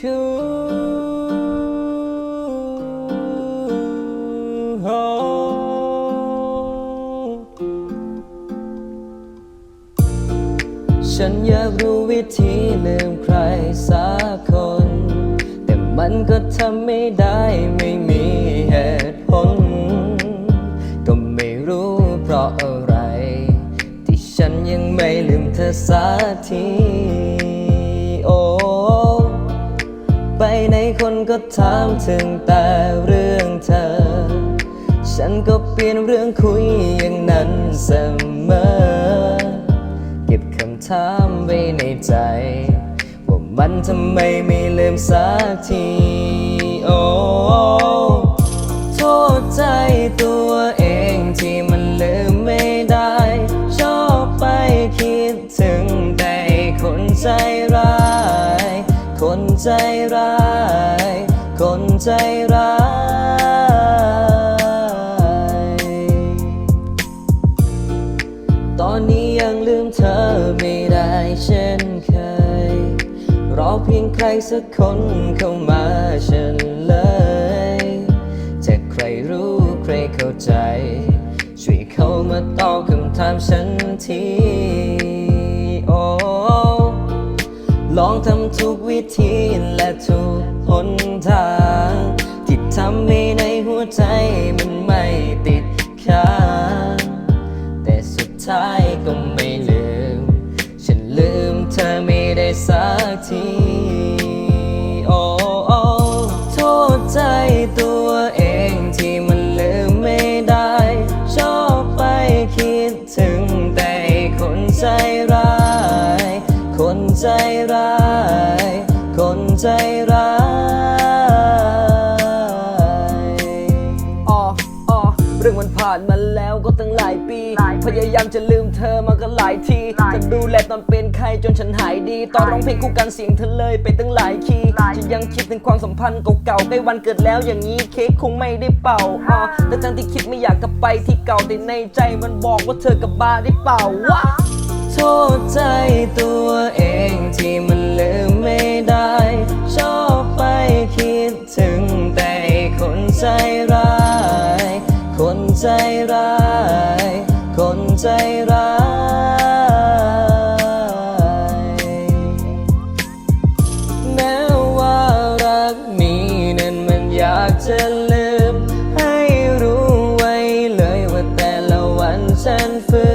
ฉันอยากรู้วิธีลืมใครสักคน แต่มันก็ทำไม่ได้ไม่มีเหตุผล ก็ไม่รู้เพราะอะไร ที่ฉันยังไม่ลืมเธอสักทีโอ้ ไปไหนคนก็ถามถึงแต่เรื่องเธอ ฉันก็เปลี่ยนเรื่องคุยอย่างนั้นเสมอ เก็บคำถามไว้ในใจ ว่ามันทำไมไม่ลืมสักทีโอ้โทษใจตัวเองที่มันลืมไม่ได้ ชอบไปคิดถึงแต่คนใจร้าย คนใจร้าย คนใจร้ายตอนนี้ยังลืมเธอไม่ได้เช่นเคย รอเพียงใครสักคนเข้ามาฉันเลยจะใครรู้ใครเข้าใจ ช่วยเข้ามาตอบคำถามฉันที องทำทุกวิธีและทุกหนทางที่ทำให้ในหัวใจมันไม่ติดค้างแต่สุดท้ายก็ไม่ลืม ฉันลืมเธอไม่ได้สักที ร้าย คนใจร้ายอ๋ออ๋อเรื่องมันผ่านมาแล้วก็ตั้งหลายปี พยายามจะลืมเธอมาก็หลายทีจะดูแลตอนเป็นไข้จนฉันหายดี ตอนร้องเพลงคู่กันเสียงเธอเลยไปตั้งหลายคีย์ฉันยังคิดถึงความสัมพันธ์เก่าๆใกล้วันเกิดแล้วอย่างนี้เค้กคงไม่ได้เป่าอ๋อแต่ทั้งที่คิดไม่อยากกลับไปที่เก่าแต่ในใจมันบอกว่าเธอกลับบ้านได้เปล่า วะ โทษใจตัวเอง ที่มันลืมไม่ได้ ชอบไปคิดถึงแต่คนใจร้าย คนใจร้าย คนใจร้ายแม้ว่ารักนี้นั้นมันอยากจะลืม ให้รู้ไว้เลยว่าแต่ละวันฉันฝืน